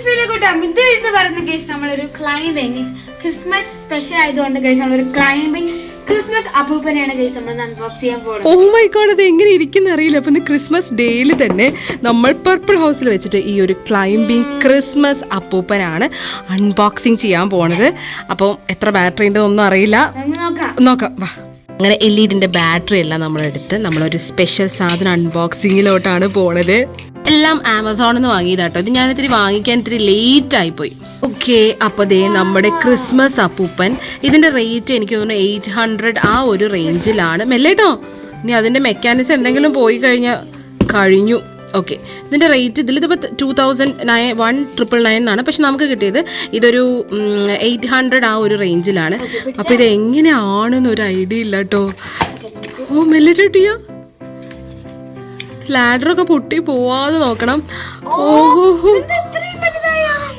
കൂട്ടാം. ഇത് എന്ന് പറയുന്ന കേസ് നമ്മളൊരു ക്ലൈംബിങ് ക്രിസ്മസ് സ്പെഷ്യൽ ആയതുകൊണ്ട് കേസ് നമ്മളൊരു ക്ലൈംബിങ് ക്രിസ്മസ് അപ്പൂപ്പനെയാണ് നമ്മൾ അൺബോക്സ് ചെയ്യാൻ പോകുന്നത് ഓ മൈ ഗോഡ് അത് എങ്ങനെ ഇരിക്കുന്ന അറിയില്ല. അപ്പൊ ക്രിസ്മസ് ഡേയിൽ തന്നെ നമ്മൾ പർപ്പിൾ ഹൗസിൽ വെച്ചിട്ട് ഈ ഒരു ക്ലൈംബിംഗ് ക്രിസ്മസ് അപ്പൂപ്പനാണ് അൺബോക്സിങ് ചെയ്യാൻ പോണത്. അപ്പം എത്ര ബാറ്ററി ഉണ്ട് ഒന്നും അറിയില്ല. നോക്കാം. നോക്കാം. വാ. അങ്ങനെ എൽ ഇഡിന്റെ ബാറ്ററി എല്ലാം നമ്മളെടുത്ത് നമ്മളൊരു സ്പെഷ്യൽ സാധനം അൺബോക്സിങ്ങിലോട്ടാണ് പോണത്. എല്ലാം ആമസോണിൽ നിന്ന് വാങ്ങിയതാട്ടോ. ഇത് ഞാൻ ഇത്തിരി വാങ്ങിക്കാൻ ഇത്തിരി ലേറ്റ് ആയിപ്പോയി. ഓക്കെ അപ്പോൾ ദേ നമ്മുടെ ക്രിസ്മസ് അപ്പൂപ്പൻ. ഇതിന്റെ റേറ്റ് എനിക്ക് തോന്നുന്നു എയ്റ്റ് ഹൺഡ്രഡ് ആ ഒരു റേഞ്ചിലാണ് മെല്ലേട്ടോ? ഇനി അതിന്റെ മെക്കാനിസം എന്തെങ്കിലും പോയി കഴിഞ്ഞാൽ കഴിഞ്ഞു. ഓക്കെ ഇതിന്റെ റേറ്റ് ഇതിൽ ഇതിപ്പോൾ two thousand nine one triple nine എന്നാണ് പക്ഷെ നമുക്ക് കിട്ടിയത് ഇതൊരു എയ്റ്റ് ഹൺഡ്രഡ് ആ ഒരു റേഞ്ചിലാണ് അപ്പോൾ ഇത് എങ്ങനെയാണെന്നൊരു ഐഡിയ ഇല്ല കേട്ടോ ഓ മെല്ലിട്ടിയോ ലാഡറൊക്കെ പൊട്ടി പോവാതെ നോക്കണം. ഓഹോ.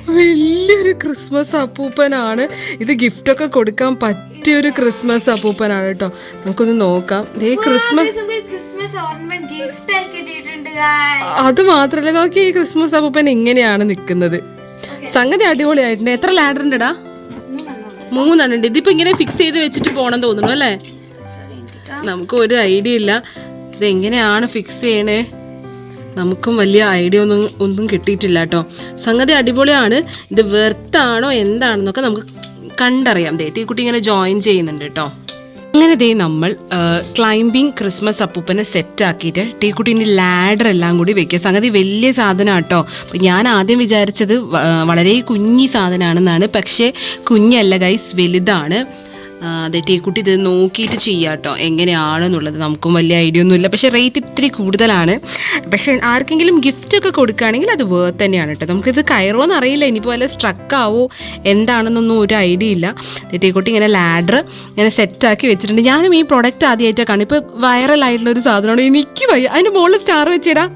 വലിയൊരു ക്രിസ്മസ് അപ്പൂപ്പനാണ്. ഇത് ഗിഫ്റ്റൊക്കെ കൊടുക്കാൻ പറ്റിയൊരു ക്രിസ്മസ് അപ്പൂപ്പനാണ് കേട്ടോ. നമുക്കൊന്ന് നോക്കാം. ദേ ക്രിസ്മസ്. അത് മാത്രല്ല നോക്കി ഈ ക്രിസ്മസ് അപ്പൂപ്പൻ ഇങ്ങനെയാണ് നിൽക്കുന്നത് സംഗതി അടിപൊളിയായിട്ടുണ്ട്. എത്ര ലാഡർ ഉണ്ടടാ മൂന്നെണ്ണം ഉണ്ട്. ഇതിപ്പോ ഇങ്ങനെ ഫിക്സ് ചെയ്ത് വെച്ചിട്ട് പോകണം തോന്നുന്നു അല്ലേ? നമുക്ക് ഒരു ഐഡിയ ഇല്ല. ഇത് എങ്ങനെയാണ് ഫിക്സ് ചെയ്യണേ? നമുക്കും വലിയ ഐഡിയ ഒന്നും ഒന്നും കിട്ടിയിട്ടില്ല കേട്ടോ സംഗതി അടിപൊളിയാണ്. ഇത് വെർത്താണോ എന്താണെന്നൊക്കെ നമുക്ക് കണ്ടറിയാം. ദേ കുട്ടി ഇങ്ങനെ ജോയിൻ ചെയ്യുന്നുണ്ട് കേട്ടോ അങ്ങനെ ദേ നമ്മൾ ക്ലൈംബിംഗ് ക്രിസ്മസ് അപ്പൂപ്പനെ സെറ്റ് ആക്കിയിട്ട് ടീക്കുട്ടീന്റെ ലാഡർ എല്ലാം കൂടി വെക്കുക. സംഗതി വലിയ സാധനം കേട്ടോ ഞാൻ ആദ്യം വിചാരിച്ചത് വളരെ കുഞ്ഞി സാധനമാണെന്നാണ്. പക്ഷേ കുഞ്ഞല്ല ഗൈസ് വലുതാണ്. അതെ ടീക്കുട്ടി ഇത് നോക്കിയിട്ട് ചെയ്യാം കേട്ടോ എങ്ങനെയാണെന്നുള്ളത് നമുക്കും വലിയ ഐഡിയ ഒന്നുമില്ല. പക്ഷേ റേറ്റ് ഇത്തിരി കൂടുതലാണ്. പക്ഷേ ആർക്കെങ്കിലും ഗിഫ്റ്റ് ഒക്കെ കൊടുക്കുകയാണെങ്കിൽ അത് വേർത്ത് തന്നെയാണ് കേട്ടോ. നമുക്കിത് കയറുമോ അറിയില്ല. ഇനിയിപ്പോൾ വല്ല സ്ട്രക്കാവോ എന്താണെന്നൊന്നും ഒരു ഐഡിയ ഇല്ല. ടീക്കുട്ടി ഇങ്ങനെ ലാഡർ ഇങ്ങനെ സെറ്റാക്കി വെച്ചിട്ടുണ്ട്. ഞാനും ഈ പ്രൊഡക്റ്റ് ആദ്യമായിട്ടാണ് കാണും ഇപ്പോൾ വൈറലായിട്ടുള്ള ഒരു സാധനമാണ്. എനിക്ക് വയ്യ അതിന്റെ മുകളിൽ സ്റ്റാർ വെച്ചിടാം.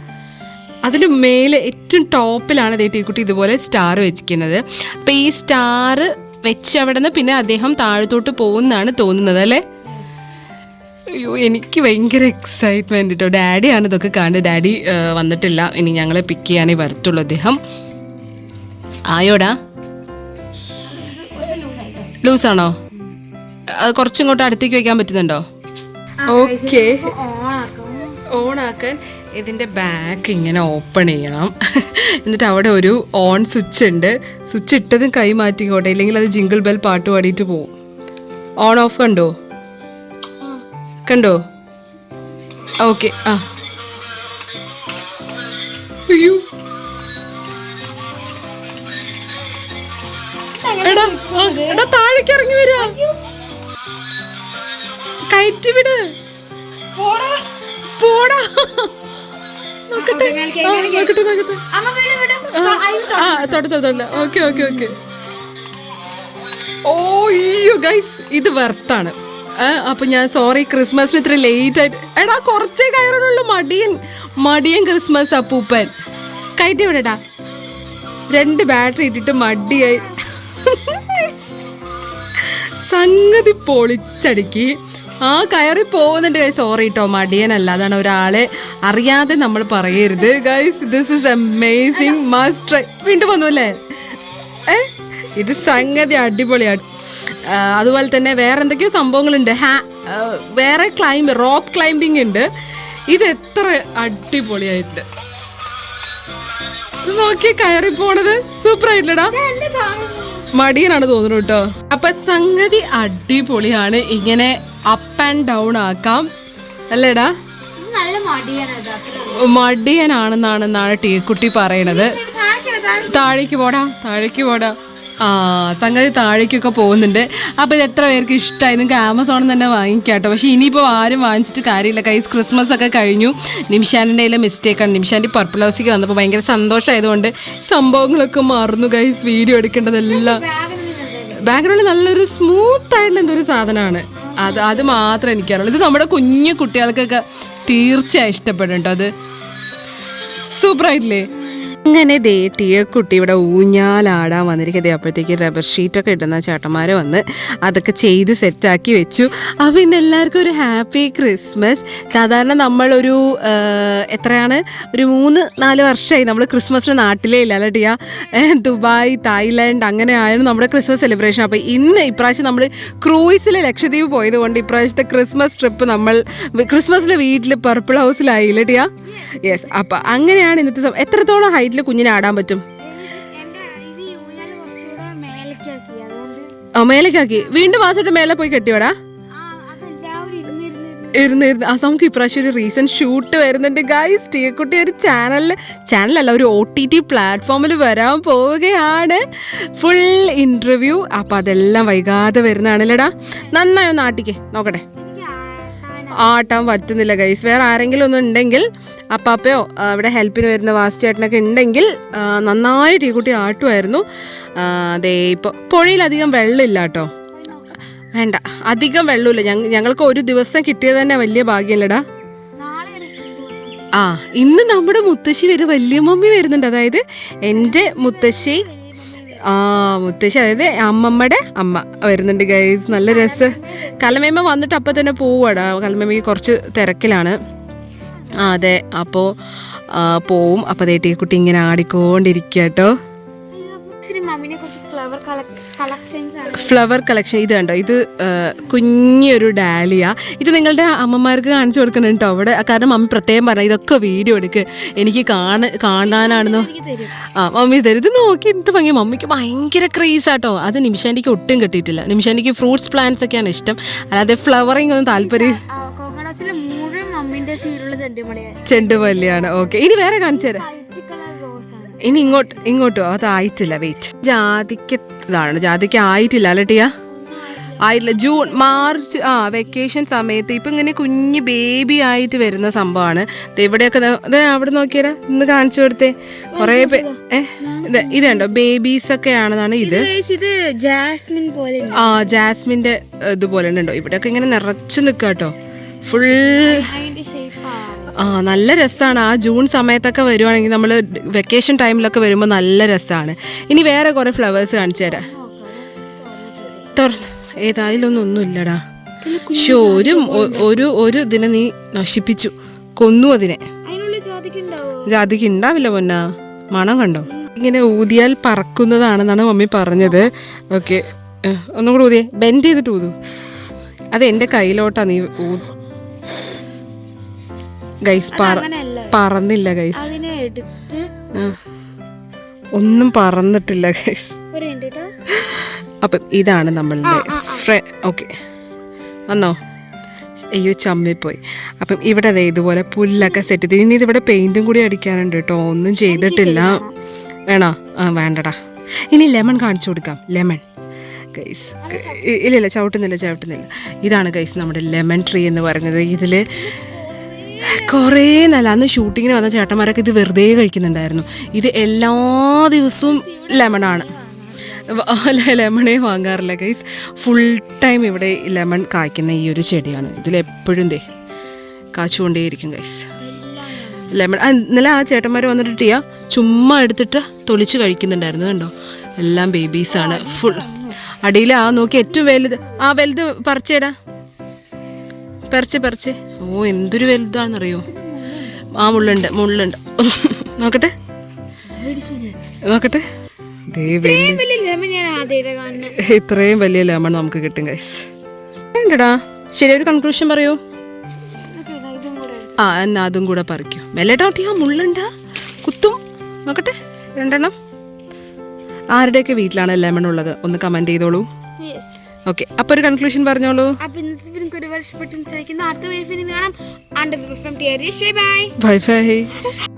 അതിന്റെ മേലെ ഏറ്റവും ടോപ്പിലാണ് ദേ ടീക്കുട്ടി ഇതുപോലെ സ്റ്റാർ വെച്ചിരിക്കുന്നത്. അപ്പോൾ ഈ സ്റ്റാർ വെച്ച് അവിടെ നിന്ന് പിന്നെ അദ്ദേഹം താഴത്തോട്ട് പോകുന്നതാണ് തോന്നുന്നത് അല്ലേ? അയ്യോ എനിക്ക് ഭയങ്കര എക്സൈറ്റ്മെന്റ് കേട്ടോ ഡാഡിയാണ് ഇതൊക്കെ കാണുന്നത് ഡാഡി വന്നിട്ടില്ല. ഇനി ഞങ്ങളെ പിക്ക് ചെയ്യാനേ വരത്തുള്ളൂ അദ്ദേഹം. ആയോടാ? ലൂസാണോ അത് കുറച്ചിങ്ങോട്ട് അടുത്തേക്ക് വെക്കാൻ പറ്റുന്നുണ്ടോ? ഓക്കെ ഓണാക്കാൻ. ഇതിന്റെ ബാക്ക് ഇങ്ങനെ ഓപ്പൺ ചെയ്യണം. എന്നിട്ട് അവിടെ ഒരു ഓൺ സ്വിച്ച് ഉണ്ട്. സ്വിച്ച് ഇട്ടതും കൈ മാറ്റിക്കോട്ടെ. ഇല്ലെങ്കിൽ അത് ജിങ്കിൾ ബെൽ പാട്ട് പാടിയിട്ട് പോവും. ഓൺ ഓഫ് കണ്ടോ? കണ്ടോ? ഓക്കെ ആ. എടാ എടാ താഴേക്ക് ഇറങ്ങി വരാ. കയറ്റി വിട്. പോടാ. പോടാ. നോക്കട്ടെ. ആ, നോക്കട്ടെ നോക്കട്ടെ. ആ ഓക്കെ ഓക്കെ ഓക്കെ. ഓ അയ്യോ ഗൈസ് ഇത് വെർത്താണ്. അപ്പൊ ഞാൻ സോറി ക്രിസ്മസിന് ഇത്ര ലേറ്റ് ആയിട്ട് എടാ കുറച്ചേ കയറുള്ളൂ മടിയൻ മടിയൻ ക്രിസ്മസ് അപ്പൂപ്പൻ. കയറ്റി വിടടാ. രണ്ട് ബാറ്ററി ഇട്ടിട്ട് മടിയായി. സംഗതി പൊളിച്ചടുക്കി. ആ കയറി പോകുന്നുണ്ട് ഗൈസ് സോറി കേട്ടോ മടിയനല്ല. അതാണ് ഒരാളെ അറിയാതെ നമ്മൾ പറയരുത്. Guys this is amazing must try വീണ്ടും വന്നു അല്ലേ? ഏ? ഇത് സംഗതി അടിപൊളിയാണ് അതുപോലെ തന്നെ വേറെ എന്തൊക്കെയോ സംഭവങ്ങളുണ്ട്. ഹാ വേറെ ക്ലൈംബ് റോപ്പ് ക്ലൈംബിംഗ് ഉണ്ട്. ഇത് എത്ര അടിപൊളിയായിട്ട് നോക്കി കയറി പോണത്. സൂപ്പർ ആയിട്ടില്ലടാ. മടിയനാണ് തോന്നുന്നു കേട്ടോ. അപ്പൊ സംഗതി അടിപൊളിയാണ്. ഇങ്ങനെ അപ്പ് ആൻഡ് ഡൗൺ ആക്കാം. അല്ലേടാ? മടിയനാണെന്നാണെന്നാണ് ടീക്കുട്ടി പറയണത്. താഴേക്ക് പോടാ താഴേക്ക് പോടാ. ആ സംഗതി താഴേക്കൊക്കെ പോകുന്നുണ്ട്. അപ്പോൾ ഇത് എത്ര പേർക്ക് ഇഷ്ടമായി നിങ്ങൾക്ക് ആമസോണിൽ തന്നെ വാങ്ങിക്കാം കേട്ടോ പക്ഷേ ഇനിയിപ്പോൾ ആരും വാങ്ങിച്ചിട്ട് കാര്യമില്ല. കൈസ് ക്രിസ്മസ് ഒക്കെ കഴിഞ്ഞു. നിമിഷാന്റെ കയ്യിലെ മിസ്റ്റേക്കാണ് നിമിഷാന്റെ പർപ്പിൾ ഹൗസിക്ക് വന്നപ്പോൾ ഭയങ്കര സന്തോഷമായതുകൊണ്ട് സംഭവങ്ങളൊക്കെ മറന്നു കൈസ് വീഡിയോ എടുക്കേണ്ടതെല്ലാം. ബാക്ക്ഗ്രൗണ്ടിൽ നല്ലൊരു സ്മൂത്ത് ആയിട്ടുള്ള എന്തൊരു സാധനമാണ്. അത് അത് മാത്രമേ എനിക്കറിയുള്ളൂ ഇത് നമ്മുടെ കുഞ്ഞു കുട്ടികൾക്കൊക്കെ തീർച്ചയായും ഇഷ്ടപ്പെടും അത്. സൂപ്പർ ആയിട്ടില്ലേ? അങ്ങനെ ദേ കുട്ടി ഇവിടെ ഊഞ്ഞാലാടാൻ വന്നിരിക്കുന്നത് അപ്പോഴത്തേക്ക് റബ്ബർ ഷീറ്റൊക്കെ ഇടുന്ന ചേട്ടന്മാർ വന്ന് അതൊക്കെ ചെയ്ത് സെറ്റാക്കി വെച്ചു. അപ്പോൾ ഇന്ന് എല്ലാവർക്കും ഒരു ഹാപ്പി ക്രിസ്മസ് സാധാരണ നമ്മളൊരു എത്രയാണ്? ഒരു മൂന്ന് നാല് വർഷമായി നമ്മൾ ക്രിസ്മസിന് നാട്ടിലേ ഇല്ല അല്ല ദുബായ് തായ്ലാൻഡ് അങ്ങനെ ആയിരുന്നു നമ്മുടെ ക്രിസ്മസ് സെലിബ്രേഷൻ അപ്പോൾ ഇന്ന് ഇപ്രാവശ്യം നമ്മൾ ക്രൂയിസിൽ ലക്ഷദ്വീപ് പോയതുകൊണ്ട് ഇപ്രാവശ്യത്തെ ക്രിസ്മസ് ട്രിപ്പ് നമ്മൾ ക്രിസ്മസിന്റെ വീട്ടിൽ പർപ്പിൾ ഹൗസിലായില്ല ടിയ? യെസ് അപ്പം അങ്ങനെയാണ് ഇന്നത്തെ സമയം എത്രത്തോളം ഹൈറ്റിൽ കുഞ്ഞിനെ ആടാൻ പറ്റും? ആ, മേലേക്കാക്കി. വീണ്ടും വാസിട്ട് മേലെ പോയി കെട്ടിയോടാ? ഇരുന്ന് ഇരുന്ന് അത് നമുക്ക് ഇപ്രാവശ്യം ഒരു റീസെന്റ് ഷൂട്ട് വരുന്നുണ്ട് ഗൈസ് ടീക്കുട്ടി ഒരു ചാനലിൽ ചാനലല്ല ഒരു ഒ ടി ടി പ്ലാറ്റ്ഫോമിൽ വരാൻ പോവുകയാണ്. ഫുൾ ഇന്റർവ്യൂ അപ്പം അതെല്ലാം വൈകാതെ വരുന്നതാണല്ലേടാ. നന്നായോ നാട്ടിക്ക് നോക്കട്ടെ. ആട്ടാൻ പറ്റുന്നില്ല ഗൈസ് വേറെ ആരെങ്കിലും ഒന്നും ഉണ്ടെങ്കിൽ അപ്പാപ്പയോ അവിടെ ഹെൽപ്പിന് വരുന്ന വാസിച്ചേട്ടനൊക്കെ ഉണ്ടെങ്കിൽ നന്നായി കുട്ടി ആട്ടുമായിരുന്നു. അതേ ഇപ്പോൾ പുഴയിലധികം വെള്ളമില്ല കേട്ടോ വേണ്ട അധികം വെള്ളമില്ല. ഞങ്ങ ഞങ്ങൾക്ക് ഒരു ദിവസം കിട്ടിയത് തന്നെ വലിയ ഭാഗ്യമല്ലടാ ആ ഇന്ന് നമ്മുടെ മുത്തശ്ശി വരും വലിയ മമ്മി വരുന്നുണ്ട്. അതായത് എന്റെ മുത്തശ്ശി ആ മുത്തശ്ശി അതായത് അമ്മമ്മയുടെ അമ്മ വരുന്നുണ്ട് ഗൈസ് നല്ല രസം. കലമേമ്മ വന്നിട്ട് അപ്പം തന്നെ പോവാടാ കലമേമ്മയ്ക്ക് കുറച്ച് തിരക്കിലാണ്. ആ അതെ. അപ്പോൾ പോവും. അപ്പോൾ തേട്ടി കുട്ടി ഇങ്ങനെ ആടിക്കൊണ്ടിരിക്കുക കേട്ടോ ഫ്ലവർ കളക്ഷൻ ഇത് കണ്ടോ? ഇത് കുഞ്ഞൊരു ഡാലിയ. ഇത് നിങ്ങളുടെ അമ്മമാർക്ക് കാണിച്ചു കൊടുക്കണം കേട്ടോ. അവിടെ കാരണം അമ്മ പ്രത്യേകം പറഞ്ഞ ഇതൊക്കെ വീഡിയോ എടുക്ക്. എനിക്ക് കാണ കാണാനാണെന്നോ. ആ മമ്മി തരും. ഇത് നോക്കി എന്ത് ഭംഗി. മമ്മിക്ക് ഭയങ്കര ക്രേസ് ആട്ടോ. അത് നിമിഷാന്റെക്ക് ഒട്ടും കിട്ടിയിട്ടില്ല. നിമിഷാന്റെക്ക് ഫ്രൂട്ട്സ് പ്ലാന്റ്സ് ഒക്കെയാണ് ഇഷ്ടം. അല്ലാതെ ഫ്ലവറിങ് ഒന്നും താല്പര്യം ചെണ്ടുമല്ലിയാണ്. ഓക്കെ ഇനി വേറെ കാണിച്ചു തരാം. ഇനി ഇങ്ങോട്ട് ഇങ്ങോട്ടോ? അതായിട്ടില്ല വെയിറ്റ് ജാതിക്ക് ഇതാണ് ജാതിക്ക് ആയിട്ടില്ല അല്ലേ ടിയ? ആയിട്ടില്ല. ജൂൺ മാർച്ച് ആ വെക്കേഷൻ സമയത്ത് ഇപ്പം ഇങ്ങനെ കുഞ്ഞ് ബേബി ആയിട്ട് വരുന്ന സംഭവമാണ് ഇവിടെയൊക്കെ അവിടെ നോക്കിയടാ ഇന്ന് കാണിച്ചു കൊടുത്തേ. കുറേ പേ ഏ ഇത് ഇതുണ്ടോ ബേബീസ് ഒക്കെ ആണെന്നാണ് ഇത്. ജാസ്മിൻ പോലെ ആ ജാസ്മിന്റെ ഇതുപോലെ ഉണ്ടോ? ഇവിടെയൊക്കെ ഇങ്ങനെ നിറച്ചു നിൽക്കാട്ടോ ഫുൾ ആ നല്ല രസമാണ് ആ ജൂൺ സമയത്തൊക്കെ വരുവാണെങ്കിൽ നമ്മൾ വെക്കേഷൻ ടൈമിലൊക്കെ വരുമ്പോൾ നല്ല രസമാണ് ഇനി വേറെ കുറേ ഫ്ലവേഴ്സ് കാണിച്ചു തരാം. തുറന്നു. ഏതായാലൊന്നും ഒന്നുമില്ലടാ. പക്ഷെ ഒരു ഒരു ഒരു ഇതിനെ നീ നശിപ്പിച്ചു. കൊന്നു അതിനെ. ജാതിക്ക് ഉണ്ടാവില്ല പൊന്ന. മണം കണ്ടോ? ഇങ്ങനെ ഊതിയാൽ പറക്കുന്നതാണെന്നാണ് മമ്മി പറഞ്ഞത്. ഓക്കെ. ഒന്നും കൂടെ ഊതിയേ. ബെൻഡ് ചെയ്തിട്ട് ഊതു. അത് എന്റെ കയ്യിലോട്ടാ നീ ഗൈസ് പറന്നില്ല ഗൈസ്. ഒന്നും പറന്നിട്ടില്ല ഗൈസ്. അപ്പം ഇതാണ് നമ്മളുടെ ഫ്രെ ഓക്കെ. വന്നോ? അയ്യോ ചമ്മിപ്പോയി. അപ്പം ഇവിടെ അതെ ഇതുപോലെ പുല്ലൊക്കെ സെറ്റ് ചെയ്ത് ഇനി ഇതിവിടെ പെയിന്റും കൂടി അടിക്കാനുണ്ട് കേട്ടോ. ഒന്നും ചെയ്തിട്ടില്ല. വേണോ? ആ വേണ്ടടാ. ഇനി ലെമൺ കാണിച്ചു കൊടുക്കാം. ലെമൺ ഗൈസ് ഇല്ല ഇല്ല ചവിട്ടുന്നില്ല ചവിട്ടുന്നില്ല. ഇതാണ് ഗൈസ് നമ്മുടെ ലെമൺ ട്രീ എന്ന് പറയുന്നത്. ഇതിൽ കുറേ നല്ല അന്ന് ഷൂട്ടിങ്ങിന് വന്ന ചേട്ടന്മാരൊക്കെ ഇത് വെറുതെ കഴിക്കുന്നുണ്ടായിരുന്നു. ഇത് എല്ലാ ദിവസവും ലെമണാണ് ലെമണേ വാങ്ങാറില്ല ഗൈസ് ഫുൾ ടൈം ഇവിടെ ലെമൺ കായ്ക്കുന്ന ഈ ഒരു ചെടിയാണ്. ഇതിലെപ്പോഴും ദേ കാച്ചുകൊണ്ടേയിരിക്കും ഗൈസ് ലെമൺ ഇന്നലെ ആ ചേട്ടന്മാർ വന്നിട്ട് ടിയ ചുമ്മാ എടുത്തിട്ട് തൊളിച്ച് കഴിക്കുന്നുണ്ടായിരുന്നു കണ്ടോ? എല്ലാം ബേബീസാണ് ഫുൾ അടിയിൽ ആ നോക്കി ഏറ്റവും വലുത്. ആ വലുത് പറിച്ചേടാ. പറിച്ച് പറിച്ച്. ഓ എന്തൊരു വലുതാണെന്നറിയോ? ആ മുള്ളുണ്ട് മുള്ളുണ്ട്. നോക്കട്ടെ. നോക്കട്ടെ. ഇത്രയും വലിയ ലെമൺ നമുക്ക് കിട്ടും ഗൈസ് വേണ്ടടാ. ശരി ഒരു കൺക്ലൂഷൻ പറയൂ. ആ എന്നാ അതും കൂടെ പറിക്കൂ. മെല്ലടാട്ടി ആ മുള്ളുണ്ട്. കുത്തും. നോക്കട്ടെ. രണ്ടെണ്ണം. ആരുടെയൊക്കെ വീട്ടിലാണ് ലെമൺ ഉള്ളത്? ഒന്ന് കമന്റ് ചെയ്തോളൂ. ഓക്കെ അപ്പൊ ഒരു കൺക്ലൂഷൻ പറഞ്ഞോളൂ. അപ്പൊ ഇന്നത്തെ അടുത്ത കാണാം. Bye bye